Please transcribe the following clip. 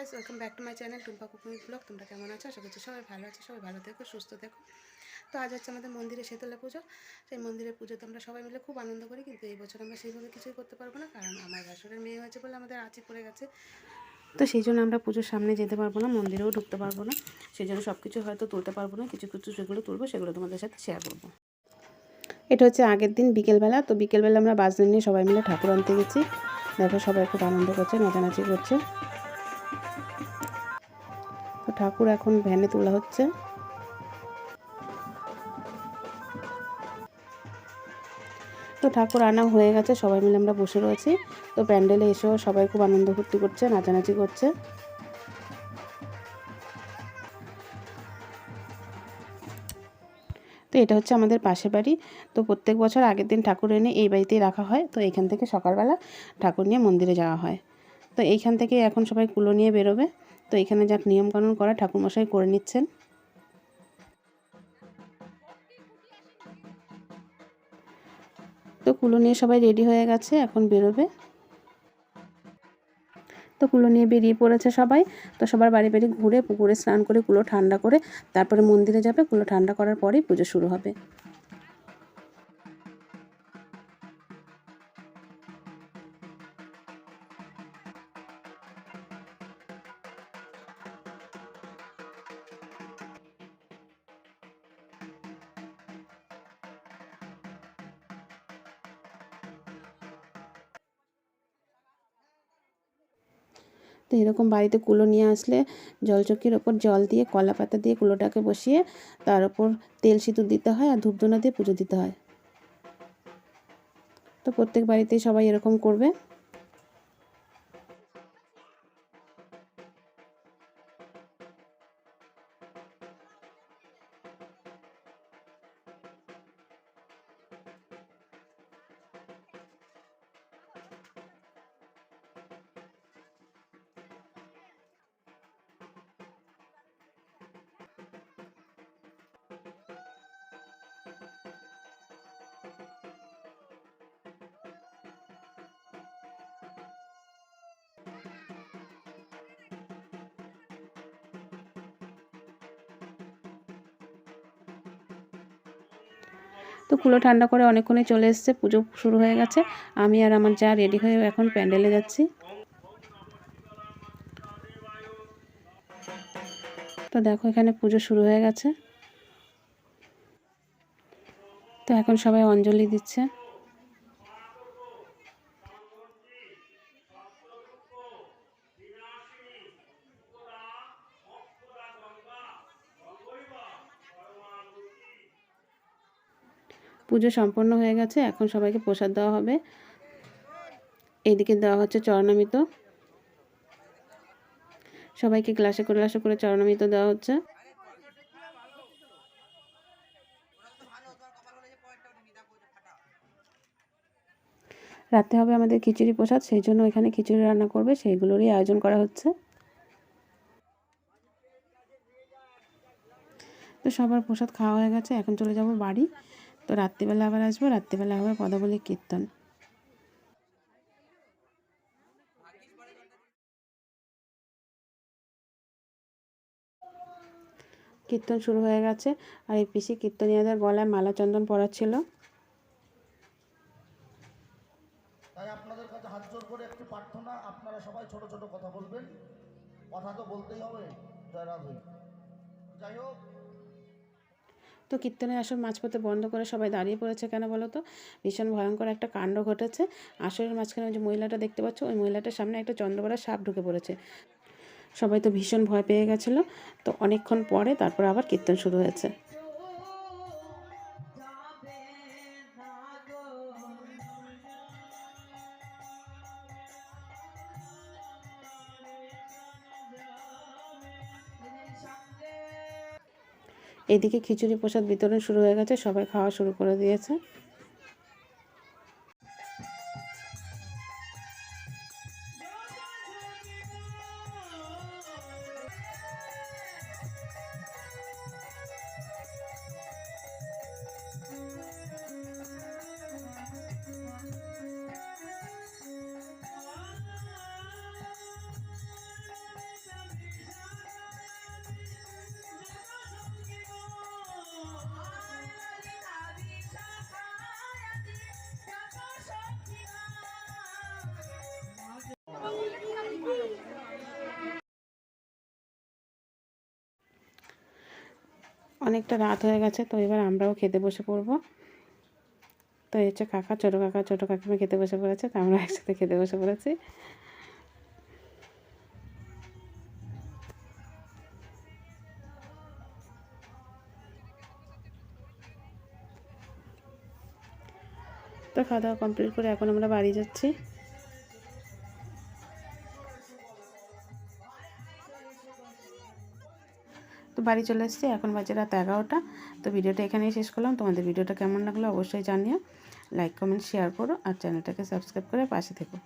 Guys welcome back to my channel Tumpa কুকুর vlog তোমরা কেমন আছো? আশা করছি সবাই ভালো আছে, সবাই ভালো থেকো, সুস্থ থেকো। তো আজ হচ্ছে আমাদের মন্দিরে শীতলা পুজো। সেই মন্দিরের পুজোতে আমরা সবাই মিলে খুব আনন্দ করি, কিন্তু এই বছর আমরা সেইভাবে কিছুই করতে পারব না, কারণ আমার ভাসুরের মেয়ে হয়েছে বলে আমাদের আঁচি পড়ে গেছে। তো সেই জন্য আমরা পুজোর সামনে যেতে পারব না, মন্দিরেও ঢুকতে পারব না। সেই জন্য সব কিছু হয়তো তুলতে পারব না, কিছু কিছু যেগুলো তুলবো, সেগুলো তোমাদের সাথে শেয়ার করব। এটা হচ্ছে আগের দিন বিকেলবেলা, তো বিকেলবেলা আমরা বাজনা নিয়ে সবাই মিলে ঠাকুর আনতে গেছি। দেখো সবাই খুব আনন্দ করছে, নাচানাচি করছে। ঠাকুর এখন ভ্যানে তোলা হচ্ছে। তো ঠাকুর আনা হয়ে গেছে, সবাই মিলে আমরা বসে রয়েছি। তো প্যান্ডেলে এসেও সবাই খুব আনন্দ ফুর্তি করছে, নাচানাচি করছে। তো এটা হচ্ছে আমাদের পাশের বাড়ি। তো প্রত্যেক বছর আগের দিন ঠাকুর এনে এই বাড়িতেই রাখা হয়। তো এখান থেকে সকালবেলা ঠাকুর নিয়ে মন্দিরে যাওয়া হয়। তো এইখান থেকে এখন সবাই কুলো নিয়ে বেরোবে। তো এখানে যা নিয়মকানুন করা, ঠাকুরমশাই করে নিচ্ছেন। তো কুলো নিয়ে সবাই রেডি হয়ে গেছে, এখন বেরোবে। তো কুলো নিয়ে বেরিয়ে পড়েছে সবাই। তো সবার বাড়ি বাড়ি ঘুরে পুকুরে স্নান করে কুলো ঠান্ডা করে তারপরে মন্দিরে যাবে। কুলো ঠান্ডা করার পরেই পুজো শুরু হবে। তো এরকম বাড়িতে কুলো নিয়ে আসলে জলচকির ওপর জল দিয়ে কলা পাতা দিয়ে কুলোটাকে বসিয়ে তার ওপর তেল সিঁদুর দিতে হয় আর ধূপধুনা দিয়ে পুজো দিতে হয়। তো প্রত্যেক বাড়িতেই সবাই এরকম করবে। তো কুলো ঠান্ডা করে অনেকক্ষণই চলে এসছে, পুজো শুরু হয়ে গেছে। আমি আর আমার যা রেডি হয়ে এখন প্যান্ডেলে যাচ্ছি। তো দেখো এখানে পুজো শুরু হয়ে গেছে। তো এখন সবাই অঞ্জলি দিচ্ছে। পুজো সম্পন্ন হয়ে গেছে, এখন সবাইকে প্রসাদ দেওয়া হবে। এইদিকে দেওয়া হচ্ছে চরণামিত। সবাইকে গ্লাসে করে গ্লাসে করে চরণামিত দেওয়া হচ্ছে। রাতে হবে আমাদের খিচুড়ি প্রসাদ, সেই জন্য এখানে খিচুড়ি রান্না করবে, সেইগুলোরই আয়োজন করা হচ্ছে। তো সবার প্রসাদ খাওয়া হয়ে গেছে, এখন চলে যাব বাড়ি। তো রাত্রিবেলা আবার আসব, রাত্রিবেলা হবে পদাবলী কীর্তন। কীর্তন শুরু হয়ে গেছে, আর এই পিসি কীর্তনিয়াদের গলায় মালা চন্দন পড়াচ্ছিল তাই আপনাদের হাত জোর করে সবাই ছোট ছোট কথা বলবেন। কথা তো বলতেই হবে জয় রাধে যাই হোক তো কীর্তনের আসর মাঝপথে বন্ধ করে সবাই দাঁড়িয়ে পড়েছে কেন বলো তো? ভীষণ ভয়ঙ্কর একটা কাণ্ড ঘটেছে। আসরের মাঝখানে ওই যে মহিলাটা দেখতে পাচ্ছ, ওই মহিলাটার সামনে একটা চন্দ্রবড়া সাপ ঢুকে পড়েছে। সবাই তো ভীষণ ভয় পেয়ে গেছিল। তো অনেকক্ষণ পরে তারপর আবার কীর্তন শুরু হয়েছে। এদিকে খিচুড়ি প্রসাদ বিতরণ শুরু হয়ে গেছে সবাই খাওয়া শুরু করে দিয়েছে। অনেকটা রাত হয়ে গেছে, তো এবার আমরাও খেতে বসে পড়ব। তো এই হচ্ছে কাকা, ছোটো কাকা, ছোটো কাকিমা খেতে বসে পড়েছে, তো আমরা একসাথে খেতে বসে পড়েছি। তো খাওয়া দাওয়া কমপ্লিট করে এখন আমরা বাড়ি যাচ্ছি। তো বাড়ি চলে এসেছি, এখন বাজে রাত এগারোটা। তো ভিডিওটা এখানেই শেষ করলাম। তোমাদের ভিডিওটা কেমন লাগল অবশ্যই জানিও। লাইক কমেন্ট শেয়ার করো আর চ্যানেলটাকে সাবস্ক্রাইব করে পাশে থেকো।